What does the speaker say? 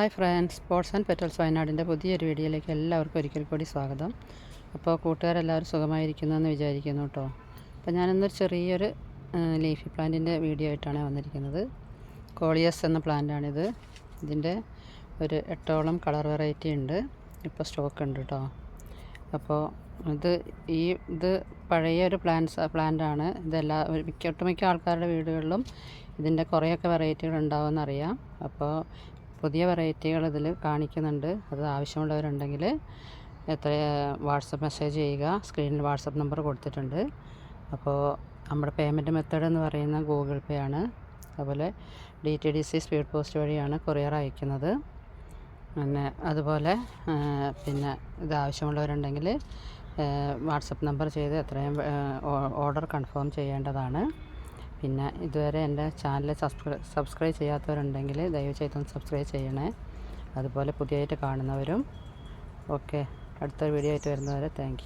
Hi friends sports and petals വയനാടിന്റെ പുതിയൊരു വീഡിയോയിലേക്ക് എല്ലാവർക്കും ഒരിക്കൽ കൂടി സ്വാഗതം. അപ്പോൾ കൂട്ടുകാരെല്ലാവരും സുഖമായിരിക്കുന്നെന്ന് വിചാരിക്കുന്നു കേട്ടോ. അപ്പോൾ ഞാനിന്നൊരു ചെറിയൊരു ലീഫി പ്ലാന്റിന്റെ വീഡിയോ ആയിട്ടാണ് വന്നിരിക്കുന്നത്. കോളിയസ് എന്ന പ്ലാന്റാണിത് ഇതിന്റെ ഒരു എട്ടോളം കളർ വെറൈറ്റി ഉണ്ട്. ഇപ്പോൾ സ്റ്റോക്ക് ഉണ്ട് കേട്ടോ. അപ്പോൾ ഇത് ഈ ഇത് പഴയ ഒരു പ്ലാന്റ്സ് പ്ലാന്റാണ് ഇതെല്ലാ മിക്ക ഒട്ടുമിക്ക ആൾക്കാരുടെ വീടുകളിലും ഇതിന്റെ കുറേയൊക്കെ വെറൈറ്റികൾ ഉണ്ടാവുമെന്നറിയാം. അപ്പോൾ പുതിയ വെറൈറ്റികൾ ഇതിൽ കാണിക്കുന്നുണ്ട്. അത് ആവശ്യമുള്ളവരുണ്ടെങ്കിൽ എത്ര വാട്സപ്പ് മെസ്സേജ് ചെയ്യുക. സ്ക്രീനിൽ വാട്സപ്പ് നമ്പർ കൊടുത്തിട്ടുണ്ട്. അപ്പോൾ നമ്മുടെ പേയ്മെന്റ് മെത്തേഡ് എന്ന് പറയുന്ന ഗൂഗിൾ പേ ആണ്. അതുപോലെ D T D C speed post വഴിയാണ് കൊറിയർ അയക്കുന്നത്. പിന്നെ അതുപോലെ പിന്നെ ഇത് ആവശ്യമുള്ളവരുണ്ടെങ്കിൽ വാട്സപ്പ് നമ്പർ ചെയ്ത് എത്രയും ഓർഡർ കൺഫേം ചെയ്യേണ്ടതാണ്. പിന്നെ ഇതുവരെ എന്റെ ചാനൽ സബ്സ്ക്രൈ സബ്സ്ക്രൈബ് ചെയ്യാത്തവരുണ്ടെങ്കിൽ ദയവ് ചെയ്തൊന്ന് സബ്സ്ക്രൈബ് ചെയ്യണേ. അതുപോലെ പുതിയതായിട്ട് കാണുന്നവരും ഓക്കെ അടുത്തൊരു വീഡിയോ ആയിട്ട് വരുന്നവരെ താങ്ക്